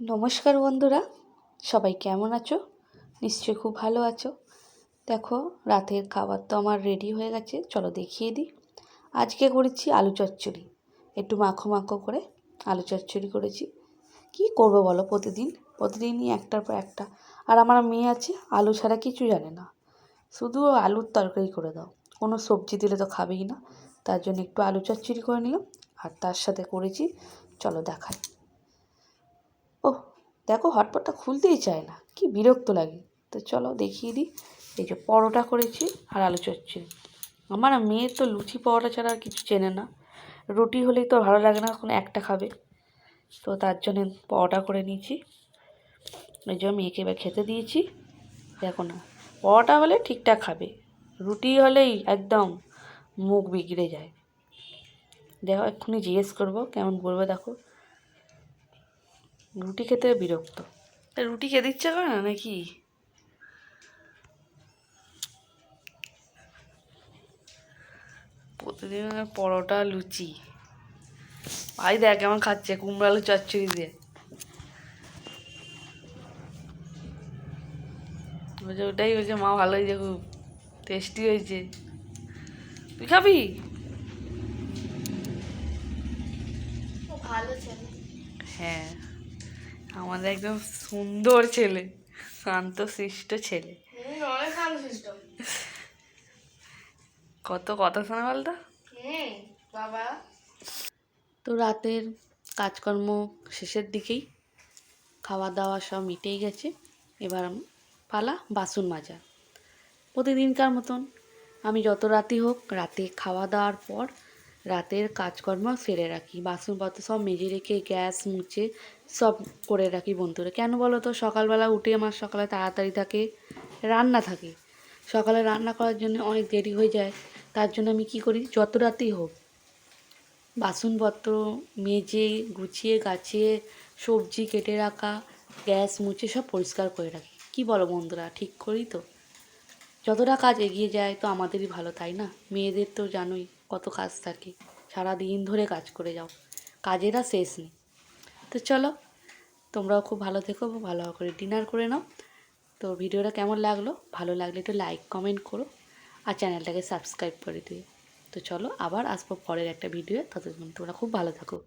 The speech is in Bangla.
নমস্কার বন্ধুরা, সবাই কেমন আছো? নিশ্চয়ই খুব ভালো আছো। দেখো, রাতের খাবার তো আমার রেডি হয়ে গেছে, চলো দেখিয়ে দিই। আজকে করেছি আলু চচ্চড়ি। একটু মাখো মাখো করে আলু চচ্চড়ি করেছি। কি করব বলো প্রতিদিন? প্রতিদিনই একটার পর একটা। আর আমার মেয়ে আছে, আলু ছাড়া কিছু জানে না। শুধু আলুর তরকারি করে দাও। কোনো সবজি দিলে তো খাবেই না। তার জন্য একটু আলু চচ্চড়ি করে নিলাম। আর তার সাথে করেছি, চলো দেখাই। দেখো হটপটটা খুলতেই চায় না, কি বিরক্ত লাগে। তো চলো দেখিয়ে দিই, এই যে পরোটা করেছি আর আলু চচ্চড়ি। আমার মেয়ের তো লুচি পরোটা ছাড়া আর কিছু চেনে না। রুটি হলেই তো ভালো লাগে না কোনো একটা খাবে। তো তার জন্য পরোটা করে নিয়েছি। ওই জন্য মেয়েকে এবার খেতে দিয়েছি। দেখো না, পরোটা হলে ঠিকঠাক খাবে, রুটি হলেই একদম মুখ বিগড়ে যায়। দেখো, এক্ষুনি জিজ্ঞেস করব, কেমন বলবে দেখো। রুটি খেতে বিরক্ত। তা রুটি খেতে ইচ্ছা করে না নাকি? প্রতিদিন পরোটা লুচি। ভাই দেখ কেমন খাচ্ছে কুমড়ো আলু চচ্চড়ি দিয়ে। বলছে ওটাই বলছে মা ভালো হয়েছে খুব টেস্টি হয়েছে। তুই খাবি? ভালো হ্যাঁ। আমাদের একদম সুন্দর ছেলে শান্ত শিষ্ট ছেলে কত কথা শোনা বলতো? বাবা। তো রাতের কাজকর্ম শেষের দিকেই খাওয়া দাওয়া সব মিটেই গেছে। এবার পালা বাসন মাজা। প্রতিদিনকার মতন আমি যত রাতি হোক রাতে খাওয়া দাওয়ার পর রাতের কাজকর্ম সেরে রাখি। বাসনপত্র সব মেজে রেখে গ্যাস, মুছে সব করে রাখি বন্ধুরা। কেন বলো তো? সকালবেলা উঠে আমার সকালে তাড়াতাড়ি থাকে, রান্না থাকে। সকালে রান্না করার জন্য অনেক দেরি হয়ে যায়। তার জন্য আমি কি করি? যত রাতেই হোক, বাসনপত্র মেজে, গুছিয়ে, গাছিয়ে, সবজি কেটে রাখা, গ্যাস, মুছে সব পরিষ্কার করে রাখি। কি বলো বন্ধুরা? ঠিক করি তো? যতটা কাজ এগিয়ে যায় তো আমাদেরই ভালো, তাই না? মেয়েদের তো জানোই। কত কাজ থাকে। সারা দিন ধরে কাজ করে যাও। কাজের আর শেষ নেই। তো চলো, তোমরাও খুব ভালো থেকো ভালো করে ডিনার করে নাও। তো ভিডিওটা কেমন লাগল? ভালো লাগলে একটু লাইক কমেন্ট করো আর চ্যানেলটাকে সাবস্ক্রাইব করে দিও। তো চলো, আবার আসব পরের একটা ভিডিও ততক্ষণ তোমরা খুব ভালো থাকো।